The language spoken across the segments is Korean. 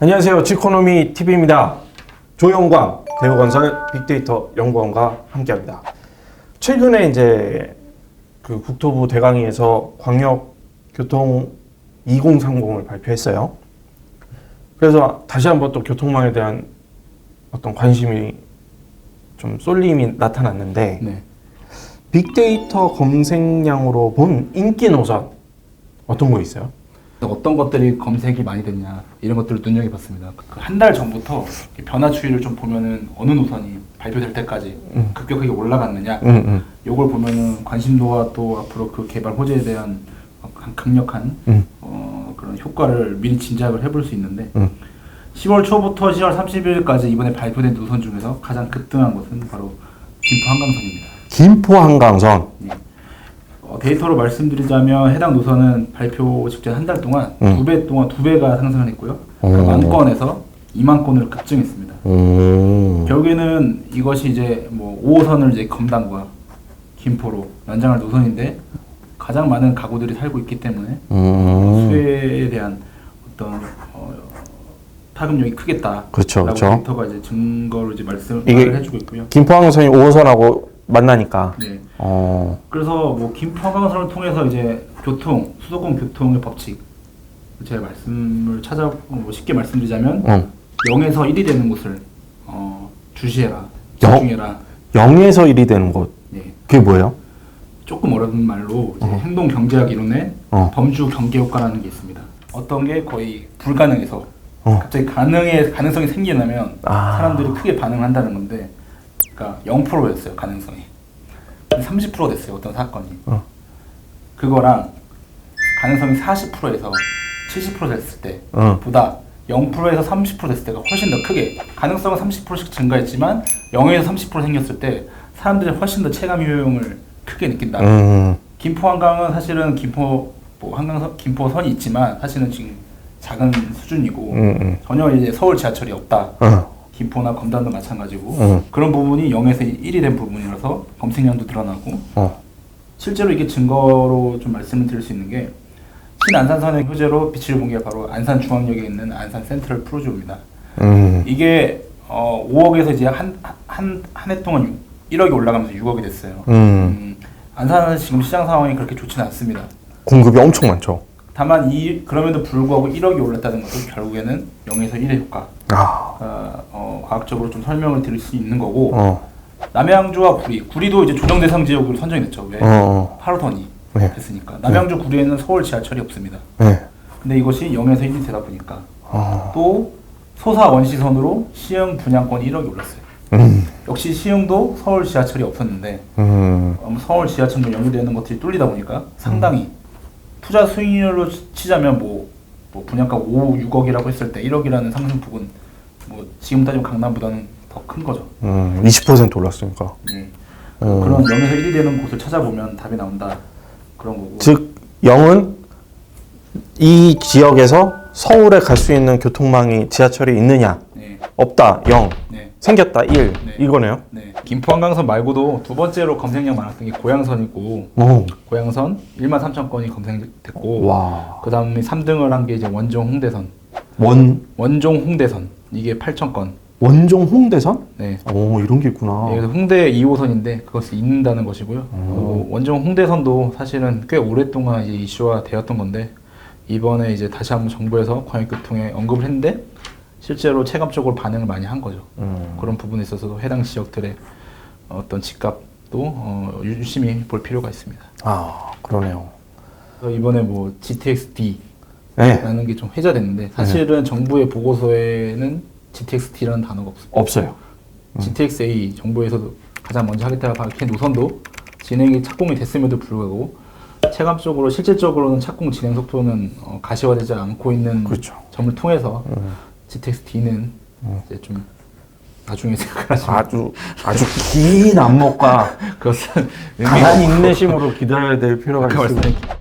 안녕하세요. 지코노미 TV입니다. 조영광 대우건설 빅데이터 연구원과 함께합니다. 최근에 이제 그 국토부 대강의에서 광역 교통 2030을 발표했어요. 그래서 다시 한번 또 교통망에 대한 어떤 관심이 좀 쏠림이 나타났는데 네. 빅데이터 검색량으로 본 인기 노선 어떤 거 있어요? 어떤 것들이 검색이 많이 됐냐 이런 것들을 눈여겨봤습니다. 그 한 달 전부터 이 변화 추이를 좀 보면은 어느 노선이 발표될 때까지 음. 급격하게 올라갔느냐 응, 응, 요걸 보면은 관심도와 또 앞으로 그 개발 호재에 대한 어, 강- 강력한 응, 어, 그런 효과를 미리 짐작을 해볼 수 있는데 응. 10월 초부터 10월 30일까지 이번에 발표된 노선 중에서 가장 급등한 것은 바로 김포 한강선입니다. 김포 한강선. 예. 어, 데이터로 말씀드리자면 해당 노선은 발표 직전 한 달 동안 음. 두배 동안 두 배가 상승을 했고요. 오. 만 건에서 2만 건으로 급증했습니다. 오. 결국에는 이것이 이제 뭐 5호선을 이제 검단과 김포로 연장할 노선인데 가장 많은 가구들이 살고 있기 때문에 음. 수혜에 대한 어떤 어, 파급력이 크겠다. 그렇죠, 그렇죠. 데이터가 이제 증거로 이제 말씀을 이게- 해주고 있고요. 김포 한강선이 5호선하고 만나니까. 네. 어. 그래서 뭐 김포 한강선을 통해서 이제 교통 수도권 교통의 법칙 제가 말씀을 찾아 뭐 쉽게 말씀드리자면 응. 0에서 1이 되는 곳을 어, 주시해라 영? 집중해라 0에서 1이 되는 곳. 예. 그게 뭐예요? 조금 어려운 말로 이제 어. 행동 경제학 이론에 어. 범주 경계 효과라는 게 있습니다. 어떤 게 거의 불가능해서 어. 갑자기 가능의 가능성이 생기려면 아. 사람들이 크게 반응한다는 건데, 그러니까 0%였어요 가능성이. 30% 됐어요 어떤 사건이. 어. 그거랑 가능성이 40%에서 70% 됐을 때 응. 보다 0%에서 30% 됐을 때가 훨씬 더 크게 가능성은 30%씩 증가했지만 0에서 30% 생겼을 때 사람들이 훨씬 더 체감 효용을 크게 느낀다. 음. 김포 한강은 사실은 김포 뭐 한강선 김포 선이 있지만 사실은 지금 작은 수준이고 음, 음. 전혀 이제 서울 지하철이 없다. 응. 김포나 검단도 마찬가지고 응. 그런 부분이 0에서 1이 된 부분이라서 검색량도 늘어나고 어. 실제로 이게 증거로 좀 말씀을 드릴 수 있는 게 신안산선의 효제로 빛을 본 게 바로 안산 중앙역에 있는 안산 센트럴 프로지오입니다. 음. 이게 어, 5억에서 이제 한 한 한 해 동안 6, 1억이 올라가면서 6억이 됐어요. 음. 음, 안산은 지금 시장 상황이 그렇게 좋지는 않습니다. 공급이 엄청 많죠. 다만 이 그럼에도 불구하고 1억이 올랐다는 것은 결국에는 0에서 1의 효과. 아. 어, 어, 과학적으로 좀 설명을 드릴 수 있는 거고 어. 남양주와 구리, 구리도 이제 조정 대상 지역으로 선정이 됐죠. 왜? 어. 어. 8호선이 네. 됐으니까. 남양주 구리에는 서울 지하철이 없습니다. 네. 근데 이것이 0에서 1이 되다 보니까 어. 또 소사 원시선으로 시흥 분양권이 1억이 올랐어요. 음. 역시 시흥도 서울 지하철이 없었는데 음. 어, 서울 지하철로 연결되는 것들이 뚫리다 보니까 상당히 투자 수익률로 치자면 뭐, 뭐 분양가 5, 6억이라고 했을 때 1억이라는 상승폭은 뭐 지금 따지면 강남보다는 더 큰 거죠. 음. 20% 올랐으니까. 예. 음. 그런 0에서 1이 되는 곳을 찾아보면 답이 나온다. 그런 거고. 즉 0은 이 지역에서 서울에 갈 수 있는 교통망이 지하철이 있느냐? 네, 없다. 0. 네, 생겼다. 1. 네. 이거네요. 네. 김포 한강선 말고도 두 번째로 검색량 많았던 게 고양선이고 오. 고양선 1만 3천 건이 검색됐고 와. 그 다음에 3등을 한 게 이제 원종 홍대선 원 원종 홍대선 이게 8천 건. 원종 홍대선? 네. 오, 이런 게 있구나. 예, 그래서 홍대 2호선인데 그것을 잇는다는 것이고요. 그리고 원종 홍대선도 사실은 꽤 오랫동안 이제 이슈화 되었던 건데 이번에 이제 다시 한번 정부에서 광역교통에 언급을 했는데 실제로 체감적으로 반응을 많이 한 거죠. 음. 그런 부분에 있어서도 해당 지역들의 어떤 집값도 어, 유심히 볼 필요가 있습니다. 아, 그러네요. 그래서 이번에 뭐 GTX-D 네. 라는 게 좀 회자됐는데 사실은 정부의 보고서에는 GTX-D라는 단어가 없습니다. 없어요. GTX-A 정부에서도 가장 먼저 하겠다고 밝힌 노선도 진행이 착공이 됐음에도 불구하고 체감적으로 실질적으로는 착공 진행 속도는 어, 가시화되지 않고 있는 그렇죠. 점을 통해서 음. GTX-D는 이제 좀 나중에 생각하시면 아주 아주 긴 안목과 그것은 강한 인내심으로 기다려야 될 필요가 있습니다. 말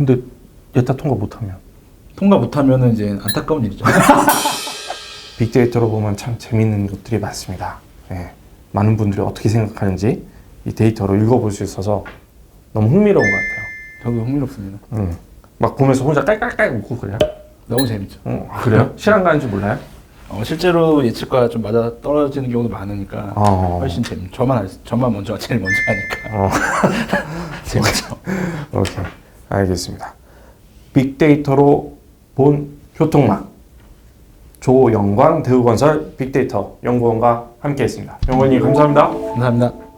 근데 예타 통과 못하면 통과 못하면은 이제 안타까운 일이죠. 빅데이터로 보면 참 재밌는 것들이 많습니다. 예. 많은 분들이 어떻게 생각하는지 이 데이터로 읽어볼 수 있어서 너무 흥미로운 것 같아요. 저도 흥미롭습니다. 음. 막 보면서 혼자 깔깔깔 웃고 그래요? 너무 재밌죠. 어, 그래요? 시간 가는 줄 몰라요? 어, 실제로 예측과 좀 맞아 떨어지는 경우도 많으니까 어. 훨씬 재밌. 저만 알, 저만 먼저 제일 먼저 하니까 어. 재밌죠. 오케이. 알겠습니다. 빅데이터로 본 교통망. 조영광 대우건설 빅데이터 연구원과 함께했습니다. 연구원님 감사합니다. 감사합니다.